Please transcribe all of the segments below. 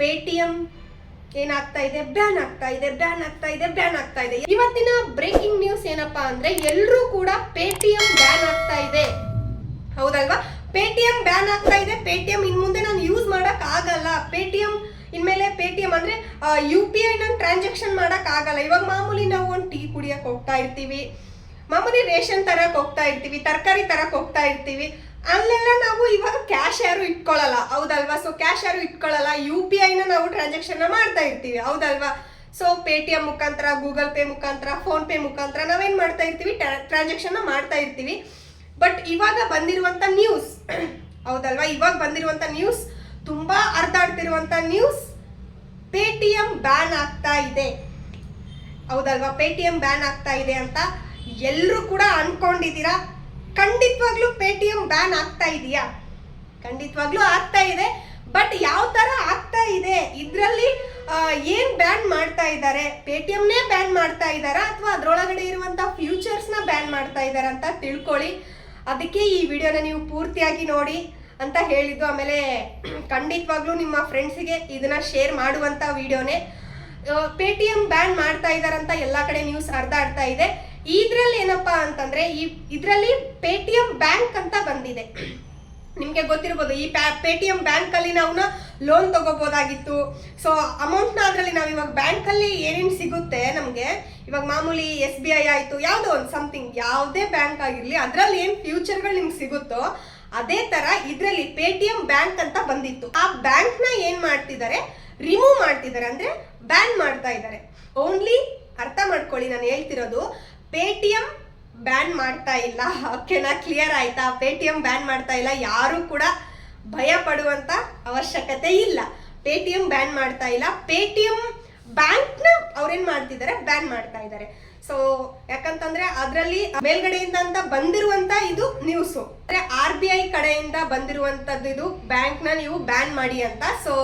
Paytm ಏನಾಗ್ತಾ ಇದೆ? Ban ಆಗ್ತಾ ಇದೆ, ಬ್ಯಾನ್ ಆಗ್ತಾ ಇದೆ, ಬ್ಯಾನ್ ಆಗ್ತಾ ಇದೆ. ಇವತ್ತಿನ ಬ್ರೇಕಿಂಗ್ ನ್ಯೂಸ್ ಏನಪ್ಪಾ ಅಂದ್ರೆ ಎಲ್ಲರೂ ಕೂಡ ಪೇಟಿಎಂ ಬ್ಯಾನ್ ಆಗ್ತಾ ಇದೆ. ಹೌದಲ್ವಾ? ಪೇಟಿಎಂ ಬ್ಯಾನ್ ಆಗ್ತಾ ಇದೆ. ಪೇಟಿಎಂ ಇನ್ ಮುಂದೆ ನಾನು ಯೂಸ್ ಮಾಡಕ್ ಆಗಲ್ಲ. ಪೇಟಿಎಂ ಇನ್ಮೇಲೆ ಪೇಟಿಎಂ ಅಂದ್ರೆ ಯು ಪಿ ಐ ನಾನು ಟ್ರಾನ್ಸಾಕ್ಷನ್ ಮಾಡಕ್ ಆಗಲ್ಲ. ಇವಾಗ ಮಾಮೂಲಿ ನಾವು ಒಂದು ಟೀ ಕುಡಿಯಕ್ ಹೋಗ್ತಾ ಇರ್ತೀವಿ. ಮಾಮೂಲಿ ರೇಷನ್ ತರಕ್ ಹೋಗ್ತಾ ಇರ್ತೀವಿ, ತರಕಾರಿ ತರಕ್ ಹೋಗ್ತಾ ಇರ್ತೀವಿ. ಅಲ್ಲೆಲ್ಲ ನಾವು ಇವಾಗ ಕ್ಯಾಶ್ ಯಾರು ಇಟ್ಕೊಳ್ಳಲ್ಲ ಹೌದಲ್ವಾ? ಸೊ ಕ್ಯಾಶ್ ಯಾರು ಇಟ್ಕೊಳ್ಳಲ್ಲ ಯು ಪಿ ಐನ ನಾವು ಟ್ರಾನ್ಸಾಕ್ಷನ್ ಮಾಡ್ತಾ ಇರ್ತೀವಿ. ಹೌದಲ್ವಾ? ಸೊ ಪೇಟಿಎಂ ಮುಖಾಂತರ ಗೂಗಲ್ ಪೇ ಮುಖಾಂತರ ಫೋನ್ ಪೇ ಮುಖಾಂತರ ನಾವೇನ್ ಮಾಡ್ತಾ ಇರ್ತೀವಿ? ಟ್ರಾನ್ಸಾಕ್ಷನ್ ಮಾಡ್ತಾ ಇರ್ತೀವಿ. ಬಟ್ ಇವಾಗ ಬಂದಿರುವಂತ ನ್ಯೂಸ್ ಹೌದಲ್ವಾ? ಇವಾಗ ಬಂದಿರುವಂತ ನ್ಯೂಸ್ ತುಂಬಾ ಅರ್ಧಾಡ್ತಿರುವಂತ ನ್ಯೂಸ್ ಪೇಟಿಎಂ ಬ್ಯಾನ್ ಆಗ್ತಾ ಇದೆ. ಹೌದಲ್ವಾ? ಪೇಟಿಎಂ ಬ್ಯಾನ್ ಆಗ್ತಾ ಇದೆ ಅಂತ ಎಲ್ಲರೂ ಕೂಡ ಅನ್ಕೊಂಡಿದ್ದೀರಾ? ಖಂಡಿತವಾಗ್ಲೂ ಪೇಟಿಎಂ ಬ್ಯಾನ್ ಆಗ್ತಾ ಇದೆಯಾ? ಖಂಡಿತವಾಗ್ಲೂ ಆಗ್ತಾ ಇದೆ, ಬಟ್ ಯಾವ ತರ ಆಗ್ತಾ ಇದೆ? ಇದರಲ್ಲಿ ಏನ್ ಬ್ಯಾನ್ ಮಾಡ್ತಾ ಇದ್ದಾರೆ? ಪೇಟಿಎಂನೇ ಬ್ಯಾನ್ ಮಾಡ್ತಾ ಇದ್ದಾರಾ? ಅಥವಾ ಅದರೊಳಗಡೆ ಇರುವಂತ ಫ್ಯೂಚರ್ಸ್ನ ಬ್ಯಾನ್ ಮಾಡ್ತಾ ಇದ್ದಾರೆ ಅಂತ ತಿಳ್ಕೊಳ್ಳಿ. ಅದಕ್ಕೆ ಈ ವಿಡಿಯೋನ ನೀವು ಪೂರ್ತಿಯಾಗಿ ನೋಡಿ ಅಂತ ಹೇಳಿದ್ದು. ಆಮೇಲೆ, ಖಂಡಿತವಾಗ್ಲೂ ನಿಮ್ಮ ಫ್ರೆಂಡ್ಸಿಗೆ ಇದನ್ನ ಶೇರ್ ಮಾಡುವಂತ ವಿಡಿಯೋನೇ. ಪೇಟಿಎಂ ಬ್ಯಾನ್ ಮಾಡ್ತಾ ಇದ್ದಾರಂತ ಎಲ್ಲ ಕಡೆ ನ್ಯೂಸ್ ಹರಿದಾಡ್ತಾ ಇದೆ. ಇದ್ರಲ್ಲಿ ಏನಪ್ಪಾ ಅಂತಂದ್ರೆ ಈ ಇದರಲ್ಲಿ ಪೇಟಿಎಂ ಬ್ಯಾಂಕ್ ಅಂತ ಬಂದಿದೆ. ನಿಮ್ಗೆ ಗೊತ್ತಿರ್ಬೋದು, ಈ ಪೇಟಿಎಂ ಬ್ಯಾಂಕ್ ಅಲ್ಲಿ ನಾವು ಲೋನ್ ತಗೋಬೋದಾಗಿತ್ತು. ಸೊ ನ ಅದ್ರಲ್ಲಿ ನಾವು ಇವಾಗ ಬ್ಯಾಂಕ್ ಅಲ್ಲಿ ಏನೇನು ಸಿಗುತ್ತೆ ನಮ್ಗೆ? ಇವಾಗ ಮಾಮೂಲಿ ಎಸ್ ಬಿ ಐ ಆಯ್ತು, ಯಾವ್ದೋ ಒಂದು ಸಮಥಿಂಗ್ ಯಾವುದೇ ಬ್ಯಾಂಕ್ ಆಗಿರ್ಲಿ, ಅದ್ರಲ್ಲಿ ಏನ್ ಫ್ಯೂಚರ್ಗಳು ನಿಮ್ಗೆ ಸಿಗುತ್ತೋ, ಅದೇ ತರ ಇದ್ರಲ್ಲಿ ಪೇಟಿಎಂ ಬ್ಯಾಂಕ್ ಅಂತ ಬಂದಿತ್ತು. ಆ ಬ್ಯಾಂಕ್ನ ಏನ್ ಮಾಡ್ತಿದ್ದಾರೆ? ರಿಮೂವ್ ಮಾಡ್ತಿದ್ದಾರೆ, ಅಂದ್ರೆ ಬ್ಯಾನ್ ಮಾಡ್ತಾ ಇದ್ದಾರೆ. ಓನ್ಲಿ ಅರ್ಥ ಮಾಡ್ಕೊಳ್ಳಿ, ನಾನು ಹೇಳ್ತಿರೋದು ಪೇಟಿಎಂ ಬ್ಯಾನ್ ಮಾಡ್ತಾ ಇಲ್ಲ. ಓಕೆನಾ? ಕ್ಲಿಯರ್ ಆಯ್ತಾ? ಪೇಟಿಎಂ ಬ್ಯಾನ್ ಮಾಡ್ತಾ ಇಲ್ಲ. ಯಾರು ಕೂಡ ಭಯ ಪಡುವಂತ ಅವಶ್ಯಕತೆ ಇಲ್ಲ. ಪೇಟಿಎಂ ಬ್ಯಾನ್ ಮಾಡ್ತಾ ಇಲ್ಲ. ಪೇಟಿಎಂ ಬ್ಯಾಂಕ್ನ ಅವ್ರೇನ್ ಮಾಡ್ತಿದ್ದಾರೆ? ಬ್ಯಾನ್ ಮಾಡ್ತಾ ಇದ್ದಾರೆ. ಸೊ ಯಾಕಂತಂದ್ರೆ ಅದರಲ್ಲಿ ಮೇಲ್ಗಡೆಯಿಂದ ಅಂತ ಬಂದಿರುವಂತ ಇದು ನ್ಯೂಸ್ ಅಂದ್ರೆ ಆರ್ ಬಿ ಐ ಕಡೆಯಿಂದ ಬಂದಿರುವಂತದ್ದು ಇದು ಬ್ಯಾಂಕ್ನ ನೀವು ಬ್ಯಾನ್ ಮಾಡಿ ಅಂತ. ಸೊ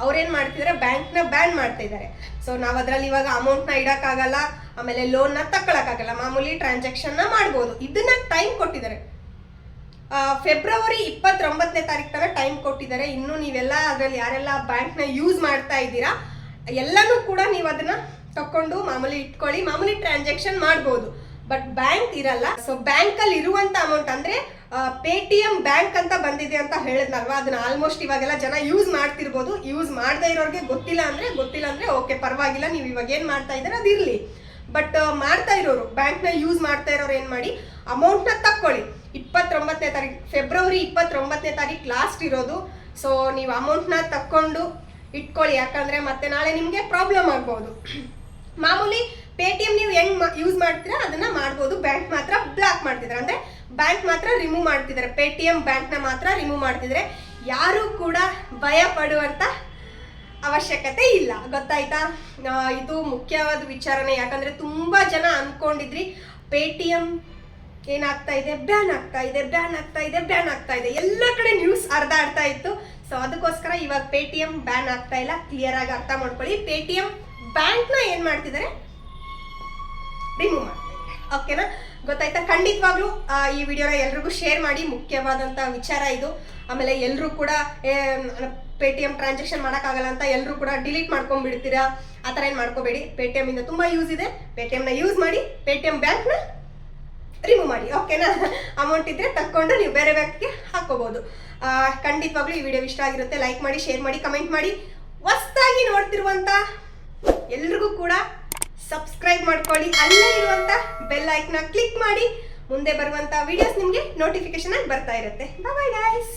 ಅವ್ರೇನ್ ಮಾಡ್ತಿದ್ದಾರೆ? ಬ್ಯಾಂಕ್ನ ಬ್ಯಾನ್ ಮಾಡ್ತಾ ಇದ್ದಾರೆ. ಸೊ ನಾವ್ ಅದ್ರಲ್ಲಿ ಇವಾಗ ಅಮೌಂಟ್ನ ಇಡಕ್ಕಾಗಲ್ಲ. ಆಮೇಲೆ ಲೋನ್ನ ತಗೊಳಕ್ಕಾಗಲ್ಲ ಮಾಮೂಲಿ ಟ್ರಾನ್ಸಾಕ್ಷನ್ನ ಮಾಡ್ಬೋದು. ಇದನ್ನ ಟೈಮ್ ಕೊಟ್ಟಿದ್ದಾರೆ. ಫೆಬ್ರವರಿ ಇಪ್ಪತ್ತೊಂಬತ್ತನೇ ತಾರೀಕು ತನಕ ಟೈಮ್ ಕೊಟ್ಟಿದ್ದಾರೆ. ಇನ್ನು ನೀವೆಲ್ಲ ಅದರಲ್ಲಿ ಯಾರೆಲ್ಲ ಬ್ಯಾಂಕ್ನ ಯೂಸ್ ಮಾಡ್ತಾ ಇದ್ದೀರಾ, ಎಲ್ಲನೂ ಕೂಡ ನೀವು ಅದನ್ನ ತಕೊಂಡು ಮಾಮೂಲಿ ಇಟ್ಕೊಳ್ಳಿ, ಮಾಮೂಲಿ ಟ್ರಾನ್ಸಾಕ್ಷನ್ ಮಾಡ್ಬೋದು. ಬಟ್ ಬ್ಯಾಂಕ್ ಇರಲ್ಲ. ಸೊ ಬ್ಯಾಂಕ್ ಅಲ್ಲಿ ಇರುವಂತ ಅಮೌಂಟ್ ಅಂದ್ರೆ ಪೇಟಿಎಂ ಬ್ಯಾಂಕ್ ಅಂತ ಬಂದಿದೆ ಅಂತ ಹೇಳಿದ್ನಲ್ವಾ? ಅದನ್ನ ಆಲ್ಮೋಸ್ಟ್ ಇವಾಗೆಲ್ಲ ಜನ ಯೂಸ್ ಮಾಡ್ತಿರ್ಬೋದು. ಯೂಸ್ ಮಾಡದೇ ಇರೋರಿಗೆ ಗೊತ್ತಿಲ್ಲ ಅಂದ್ರೆ ಗೊತ್ತಿಲ್ಲ ಅಂದ್ರೆ ಓಕೆ ಪರವಾಗಿಲ್ಲ. ನೀವು ಇವಾಗ ಏನ್ ಮಾಡ್ತಾ ಇದ್ದೀರಾ ಅದಿರ್ಲಿ. ಬಟ್ ಮಾಡ್ತಾ ಇರೋರು ಬ್ಯಾಂಕ್ನ ಯೂಸ್ ಮಾಡ್ತಾ ಇರೋರು ಏನು ಮಾಡಿ? ಅಮೌಂಟ್ನ ತಕ್ಕೊಳ್ಳಿ. ಇಪ್ಪತ್ತೊಂಬತ್ತನೇ ತಾರೀಕು ಫೆಬ್ರವರಿ ಇಪ್ಪತ್ತೊಂಬತ್ತನೇ ತಾರೀಕು ಲಾಸ್ಟ್ ಇರೋದು. ಸೊ ನೀವು ಅಮೌಂಟ್ನ ತಕ್ಕೊಂಡು ಇಟ್ಕೊಳ್ಳಿ. ಯಾಕಂದ್ರೆ ಮತ್ತೆ ನಾಳೆ ನಿಮಗೆ ಪ್ರಾಬ್ಲಮ್ ಆಗ್ಬೋದು. ಮಾಮೂಲಿ ಪೇಟಿಎಂ ನೀವು ಹೆಂಗ್ ಯೂಸ್ ಮಾಡ್ತೀರಾ? ಅದನ್ನ ಮಾಡ್ಬೋದು. ಬ್ಯಾಂಕ್ ಮಾತ್ರ ಬ್ಲಾಕ್ ಮಾಡ್ತಿದ್ದಾರೆ. ಅಂದ್ರೆ ಬ್ಯಾಂಕ್ ಮಾತ್ರ ರಿಮೂವ್ ಮಾಡ್ತಿದ್ದಾರೆ. ಪೇಟಿಎಂ ಬ್ಯಾಂಕ್ನ ಮಾತ್ರ ರಿಮೂವ್ ಮಾಡ್ತಿದ್ದಾರೆ. ಯಾರು ಕೂಡ ಭಯ ಪಡುವಂತ ಅವಶ್ಯಕತೆ ಇಲ್ಲ. ಗೊತ್ತಾಯ್ತಾ? ಇದು ಮುಖ್ಯವಾದ ವಿಚಾರಣೆ. ಯಾಕಂದ್ರೆ ತುಂಬಾ ಜನ ಅನ್ಕೊಂಡಿದ್ರಿ, ಪೇಟಿಎಂ ಏನಾಗ್ತಾ ಇದೆ? ಬ್ಯಾನ್ ಆಗ್ತಾ ಇದೆ, ಬ್ಯಾನ್ ಆಗ್ತಾ ಇದೆ, ಬ್ಯಾನ್ ಆಗ್ತಾ ಇದೆ. ಎಲ್ಲ ಕಡೆ ನ್ಯೂಸ್ ಹರಿದಾಡ್ತಾ ಇತ್ತು. ಸೊ ಅದಕ್ಕೋಸ್ಕರ ಇವಾಗ ಪೇಟಿಎಂ ಬ್ಯಾನ್ ಆಗ್ತಾ ಇಲ್ಲ. ಕ್ಲಿಯರ್ ಆಗಿ ಅರ್ಥ ಮಾಡ್ಕೊಳ್ಳಿ. ಪೇಟಿಎಂ ಬ್ಯಾಂಕ್ನ ಏನ್ ಮಾಡ್ತಿದ್ದಾರೆ? ರಿಮೂವ್ ಮಾಡ್ತಾ ಇದ್ದಾರೆ ಓಕೆನಾ ಗೊತ್ತಾಯ್ತಾ? ಖಂಡಿತವಾಗ್ಲೂ ಈ ವಿಡಿಯೋನ ಎಲ್ರಿಗೂ ಶೇರ್ ಮಾಡಿ ಮುಖ್ಯವಾದಂತ ವಿಚಾರ ಇದು. ಆಮೇಲೆ ಎಲ್ಲರೂ ಕೂಡ ಪೇಟಿಎಂ ಟ್ರಾನ್ಸಾಕ್ಷನ್ ಮಾಡೋಕ್ಕಾಗಲ್ಲ ಅಂತ ಎಲ್ಲರೂ ಕೂಡ ಡಿಲೀಟ್ ಮಾಡ್ಕೊಂಡ್ಬಿಡ್ತೀರಾ? ಆ ಥರ ಏನು ಮಾಡ್ಕೋಬೇಡಿ. ಪೇಟಿಎಂ ಇಂದ ತುಂಬಾ ಯೂಸ್ ಇದೆ. ಪೇ ಟಿ ಎಮ್ನ ಯೂಸ್ ಮಾಡಿ ಪೇಟಿಎಂ ಬ್ಯಾಂಕ್ನ ರಿಮೂವ್ ಮಾಡಿ. ಓಕೆನಾ ಅಮೌಂಟ್ ಇದ್ರೆ ತಕ್ಕೊಂಡು ನೀವು ಬೇರೆ ಬ್ಯಾಂಕ್ಗೆ ಹಾಕೋಬಹುದು ಆ, ಖಂಡಿತವಾಗ್ಲೂ ಈ ವಿಡಿಯೋ ಇಷ್ಟ ಆಗಿರುತ್ತೆ ಲೈಕ್ ಮಾಡಿ ಶೇರ್ ಮಾಡಿ ಕಮೆಂಟ್ ಮಾಡಿ. ಹೊಸ್ದಾಗಿ ನೋಡ್ತಿರುವಂತ ಎಲ್ರಿಗೂ ಕೂಡ ಸಬ್ಸ್ಕ್ರೈಬ್ ಮಾಡ್ಕೊಳ್ಳಿ. ಅಲ್ಲೇ ಇರುವಂತ ಬೆಲ್ ಐಕ್ನ ಕ್ಲಿಕ್ ಮಾಡಿ. ಮುಂದೆ ಬರುವಂತ ವಿಡಿಯೋಸ್ ನಿಮಗೆ ನೋಟಿಫಿಕೇಶನ್ ಆಗಿ ಬರ್ತಾ ಇರುತ್ತೆ. Bye guys